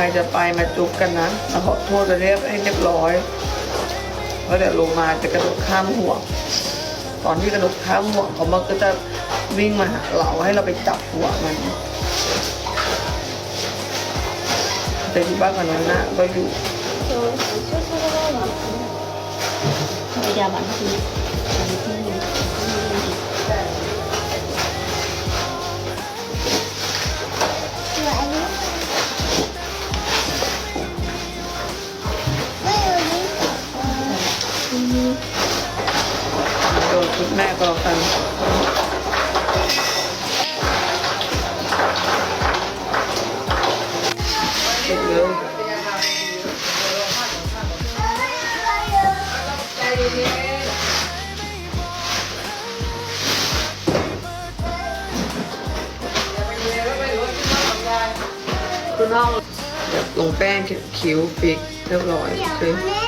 รจะไปมาจุ๊บกันนะมาขอโทษไปเรียบให้เรียบร้อยเพราะเดี๋ยวลงมาจะกระโดดข้ามห่วง ตอนที่กระโดดข้ามห่วงเขามันก็จะวิ่งมาหาเราให้เราไปจับหัวมันแต่ที่บ้านกันนั้นนะก็อยู่ bây giờ bạn thì bạn thì แม่ก็แล้วกันเก็บเลยคุณน้องเดี๋ยวลงแป้งคิ้วฟิกเรียบร้อยโอ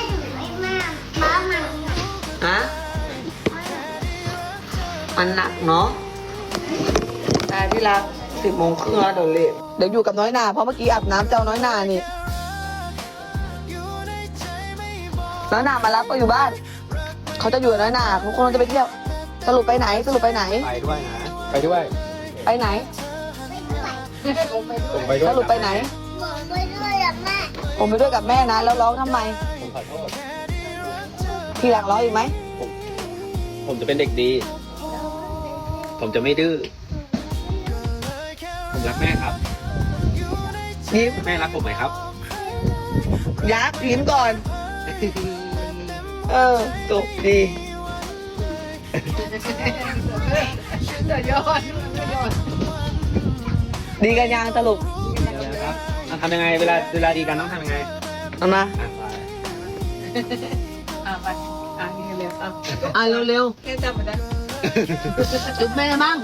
มันหนักเนาะแต่ที่รักสิบโมงครึ่งแล้วเดี๋ยวเลทเดี๋ยวอยู่กับน้อยนาเพราะเมื่อกี้อาบน้ำเจ้าน้อยนานี่น้อยนามารับก็อยู่บ้าน เขาจะอยู่กับน้อยนาทุกคนจะไปเที่ยว สรุปไปไหนสรุปไปไหน ไปด้วยนะ ไปด้วยไปไหนผมไปด้วยสรุปไปไหนผมไปด้วยกับแม่นะ แล้วร้องทำไม ผมขอโทษพี่หลังร้องอีกไหมผมจะเป็นเด็กดี ผมจะไม่ดื้อ ผมรักแม่ครับ ยิ้มแม่รักผมไหมครับ ยักษ์ยิ้มก่อน เออจบดีดีกันยังสรุปครับอะทำยังไงเวลาเวลาดีกันต้องทำยังไงเอามาอะไป à bạn à như vậy à อะเร็ว cái sao mà đây ๆจุ๊บแม่มั่ง Tugme na, mang!